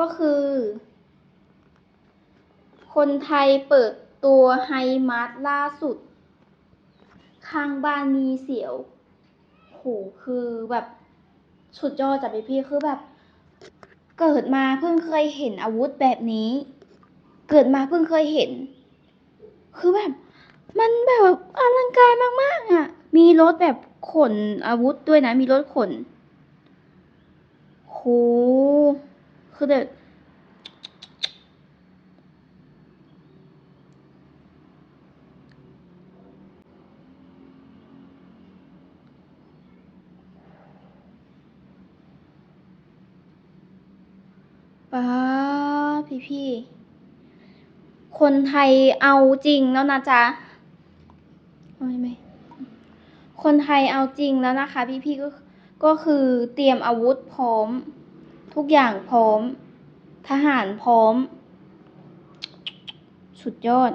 ก็คือ คนไทยเปิดตัวไฮมาร์ทล่าสุด ข้างบ้านมีเสียวโหคือแบบสุดยอดจากพี่พี่คือแบบ เกิดมาเพิ่งเคยเห็นอาวุธแบบนี้ เกิดมาเพิ่งเคยเห็น คือแบบ มันแบบอลังการมากๆอะ มีรถแบบขนอาวุธด้วยนะ มีรถขนโห คือแบบป้าพี่พี่ คนไทยเอาจริงแล้วนะจ๊ะไม่ไม่คนไทยเอาจริงแล้วนะคะ พี่พี่ก็ก็คือเตรียมอาวุธพร้อม ทุกอย่างพร้อม ทหารพร้อม สุดยอด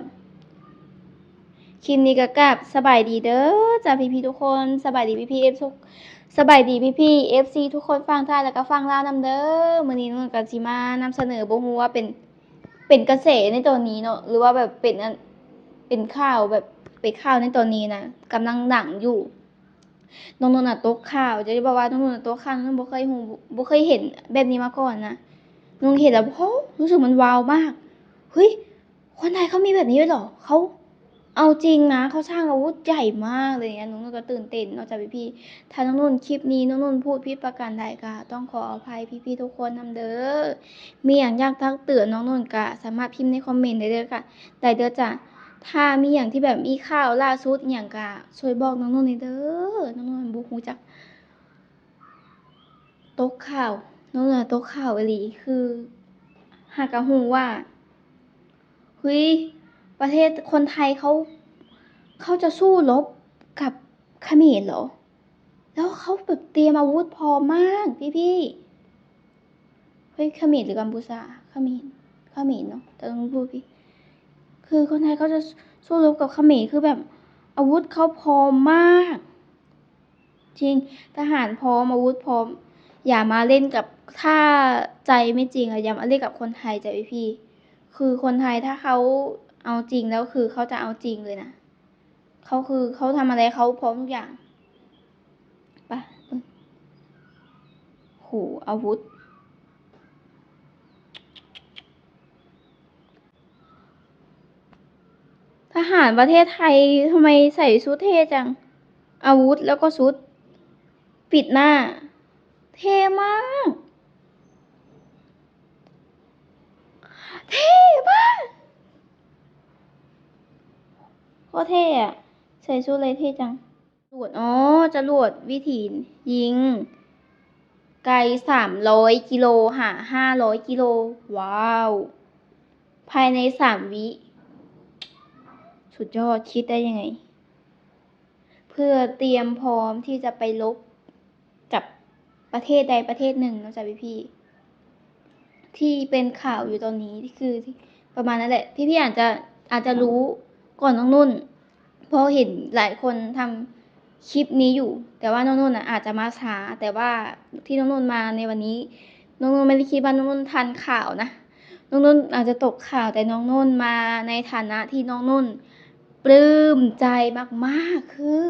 คลิปนี้ก็กลับสบายดีเด้อจ้าพี่พี่ทุกคนสบายดีพี่พี่เอฟทุกสบายดีพี่พี่เอฟซีทุกคนฟังไทยแล้วก็ฟังลาวนำเด้อมื้อนี้นุ่นกับจิมานำเสนอบ่ฮู้ว่าเป็นเป็นกระแสในตอนนี้เนาะหรือว่าแบบเป็นเป็นข่าวแบบเป็นข่าวในตอนนี้นะกำลังดังอยู่ น้องนนท์น่ะตกข่าวจะได้บอกว่าน้องนนท์น่ะตกข่าวน้องนนท์บ่เคยฮู้บ่เคยเห็นแบบนี้มาก่อนนะน้องเห็นแล้วโหรู้สึกมันว้าวมากเฮ้ยคนไทยเขามีแบบนี้ด้วยเหรอเขาเอาจริงนะเขาสร้างอาวุธใหญ่มากเลยเนี่ยน้องนุ่นก็ตื่นเต้นนอกจากพี่ๆถ้าน้องนุ่นคลิปนี้น้องนุ่นพูดผิดประการใดก็ต้องขออภัยพี่ๆทุกคนนำเด้อมีอย่างยากทักเตือนน้องนุ่นก็สามารถพิมพ์ในคอมเมนต์ได้เด้อค่ะได้เด้อจ้ะ ถ้ามีอย่างที่แบบมีข่าวล่าสุดอย่างก็ช่วยบอกน้องนุ่นหน่อยเด้อน้องนุ่นบ่ฮู้จักตกข่าวน้องนุ่นนะตกข่าวอลีคือหากะฮู้ว่าเฮ้ยประเทศคนไทยเขาเขาจะสู้รบกับเขมรเหรอ แล้วเขาแบบเตรียมอาวุธพอมากพี่พี่เฮ้ยเขมรหรือกัมพูชาเขมรเขมรเนาะแต่ต้องพูดพี่ คือคนไทยเขาจะสู้รบกับเขมรคือแบบอาวุธเขาพร้อมมาก จริงทหารพร้อมอาวุธพร้อม อย่ามาเล่นกับถ้าใจไม่จริงอะอย่ามาเล่นกับคนไทยใจพี่พี่คือคนไทยถ้าเขาเอาจริงแล้วคือเขาจะเอาจริงเลยนะเขาคือเขาทำอะไรเขาพร้อมทุกอย่างปะเบิ่งโหอาวุธ หารประเทศไทยทำไมใส่ชุดเท่จัง อาวุธแล้วก็ชุด ปิดหน้า เท่มาก เท่มากโคตรเท่อะใส่ชุดอะไรเท่จังจรวดอ๋อจรวดวิถียิง ไกลสามร้อยกิโลหาห้าร้อยกิโล ว้าว ภายในสามวิ สุดยอดคิดได้ยังไง เพื่อเตรียมพร้อมที่จะไปลบกับประเทศใดประเทศหนึ่งนะจ๊ะพี่พี่ที่เป็นข่าวอยู่ตอนนี้ที่คือประมาณนั้นแหละ พี่พี่อาจจะอาจจะรู้ก่อนน้องนุ่นเพราะเห็นหลายคนทำคลิปนี้อยู่ แต่ว่าน้องนุ่นอะอาจจะมาช้า แต่ว่าที่น้องนุ่นมาในวันนี้ น้องนุ่นไม่ได้คิดว่าน้องนุ่นทันข่าวนะน้องนุ่นอาจจะตกข่าวแต่น้องนุ่นมาในฐานะที่น้องนุ่น ปลื้มใจมากๆ คือ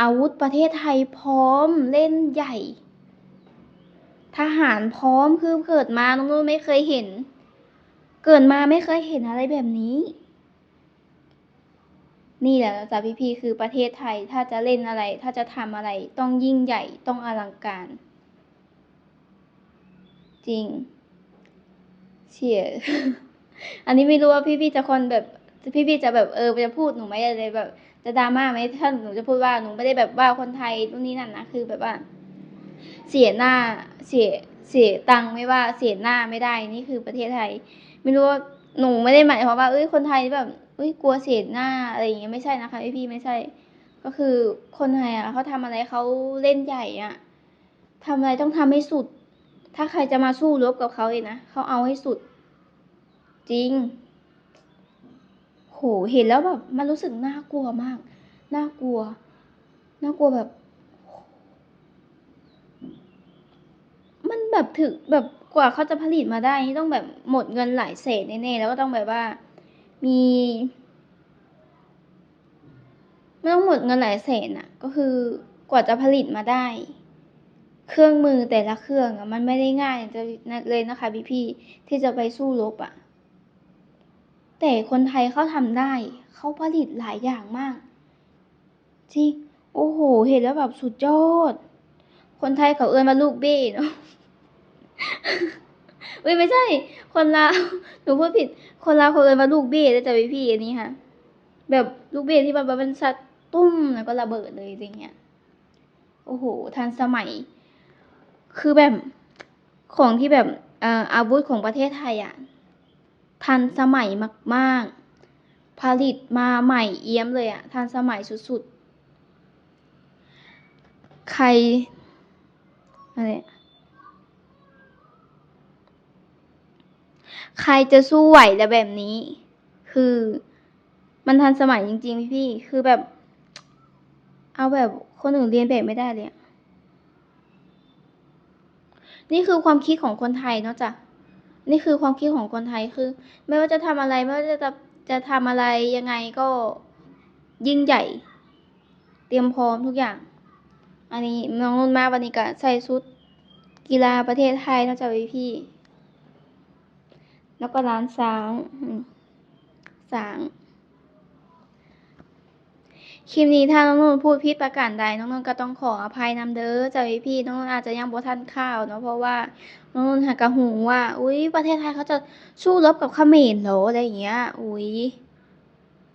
อาวุธประเทศไทยพร้อมเล่นใหญ่ ทหารพร้อมคือเกิดมาน้องนุ่นไม่เคยเห็น เกิดมาไม่เคยเห็นอะไรแบบนี้ นี่แหละจ้ะพี่ๆคือประเทศไทยถ้าจะเล่นอะไร ถ้าจะทำอะไรต้องยิ่งใหญ่ต้องอลังการ จริงเชี่ยอันนี้ไม่รู้ว่าพี่ๆจะคนแบบ พี่ๆจะแบบเออจะพูดหนูไหมอะไรแบบ จะดราม่าไหมถ้าหนูจะพูดว่าหนูไม่ได้แบบว่าคนไทยนู่นนี่นั่นนะคือแบบว่า เสียหน้าเสียเสียตังค์ไม่ว่าเสียหน้าไม่ได้นี่คือประเทศไทย ไม่รู้ว่าหนูไม่ได้หมายความว่าเอ้ยคนไทยแบบเอ้ยกลัวเสียหน้าอะไรอย่างเงี้ยไม่ใช่นะคะพี่พี่ๆไม่ใช่ ก็คือคนไทยอะเขาทำอะไรเขาเล่นใหญ่อะทำอะไรต้องทำให้สุด ถ้าใครจะมาสู้รบกับเขาเองนะเขาเอาให้สุด จริง หเห็นแล้วแบบมันรู้สึกน่ากลัวมาก น่ากลัว น่ากลัวแบบ มันแบบถึงแบบกว่าเขาจะผลิตมาได้นี่ต้องแบบหมดเงินหลายแสนแน่ๆแล้วก็ต้องแบบว่า มีไม่ต้องหมดเงินหลายแสนอะก็คือกว่าจะผลิตมาได้ เครื่องมือแต่ละเครื่องอะมันไม่ได้ง่ายจะเลยนะคะพี่พี่ที่จะไปสู้รบอะ แต่คนไทยเขาทำได้ เขาผลิตหลายอย่างมาก จริง โอ้โห เห็นแล้วแบบสุดยอด คนไทยเขาเอิ้นว่าลูกเบ้เนาะเอ้ยไม่ใช่ คนลาวหนูพูดผิด คนลาวเขาเอิ้นว่าลูกเบ้แล้วจะพี่พี่อันนี้ค่ะ แบบลูกเบ้ที่มันแบบมันสัตว์ตุ้มแล้วก็ระเบิดเลยจริงเงี้ยโอ้โห ทันสมัย คือแบบของที่แบบเอ่ออาวุธของประเทศไทยอะ ทันสมัยมากๆ ผลิตมาใหม่เอี้ยมเลยอะทันสมัยสุดๆ ใครอะไรใครจะสู้ไหวแล้วแบบนี้ คือมันทันสมัยจริงๆพี่ๆคือแบบ เอาแบบคนอื่นเรียนแบบไม่ได้เลย นี่คือความคิดของคนไทยเนาะจ้ะ นี่คือความคิดของคนไทยคือ ไม่ว่าจะทำอะไรไม่ว่าจะจะจะทำอะไรยังไงก็ยิ่งใหญ่ เตรียมพร้อมทุกอย่าง อันนี้น้องนุ่นมาวันนี้ก็ใส่ชุดกีฬาประเทศไทยนาะจ๊ะพี่พี่ แล้วก็ร้านสางสาง คลิปนี้ถ้าน้องนุ่นพูดผิดประการใดน้องนุ่นก็ต้องขออภัยนำเด้อจ้ะพี่พี่น้องนุ่นอาจจะยังบ่ทันข่าวเนาะเพราะว่าน้องนุ่นหากะหูว่า อุ้ยประเทศไทยเขาจะสู้รบกับเขมรเหรออะไรอย่างเงี้ย อุ้ย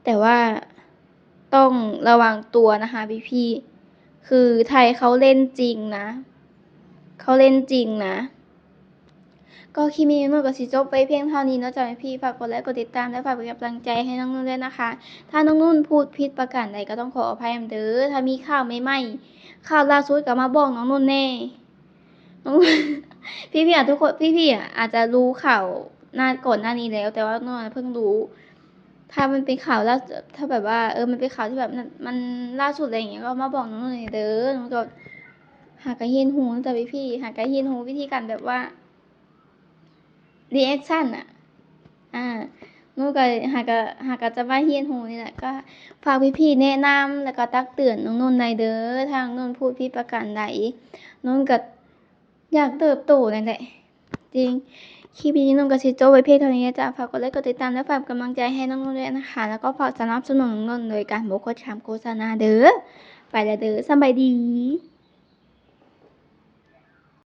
แต่ว่าต้องระวังตัวนะคะพี่พี่คือไทยเขาเล่นจริงนะเขาเล่นจริงนะ ก็คลิปนี้นุ่นก็สิจบไปเพียงเท่านี้นะจ้ะพี่ฝากกดไลค์กดติดตามและฝากเป็นกำลังใจให้น้องนุ่นด้วยนะคะ ถ้าน้องนุ่นพูดผิดประการใดก็ต้องขออภัยเด้อถ้ามีข่าวใหม่ข่าวล่าสุดก็มาบอกน้องนุ่นแน่น้องพี่ๆอะทุกคนพี่ๆอะอาจจะรู้ข่าวหน้าก่อนหน้านี้แล้ว แต่ว่าน้องนุ่นเพิ่งรู้ ถ้ามันเป็นข่าวล่าถ้าแบบว่าเออมันเป็นข่าวที่แบบมันล่าสุดอะไรอย่างเงี้ยก็มาบอกน้องนุ่นเด้อน้องก็หากระเฮียนหูแต่พี่หากระเฮียนหูวิธีการแบบว่า รีแอคชั่นอะ อ่าหนูก็หากะหากะจะมาเฮียนหูนี่แหละก็ฝากพี่ๆแนะนำแล้วก็ตักเตือนน้องนนท์ได้เด้อทางนนท์พูดพี่ประการใดนนท์ก็อยากเติบโตนั่นแหละจริงคลิปนี้นนท์ก็สิจไว้เพียงเท่านี้จ้ะฝากกดไลค์กดติดตามและฝากกำลังใจให้น้องนนท์ด้วยนะคะ แล้วก็ฝากสนับสนุนน้องนโดยการบ่กดชามโฆษณาเด้อไปแล้วเด้อสบายดี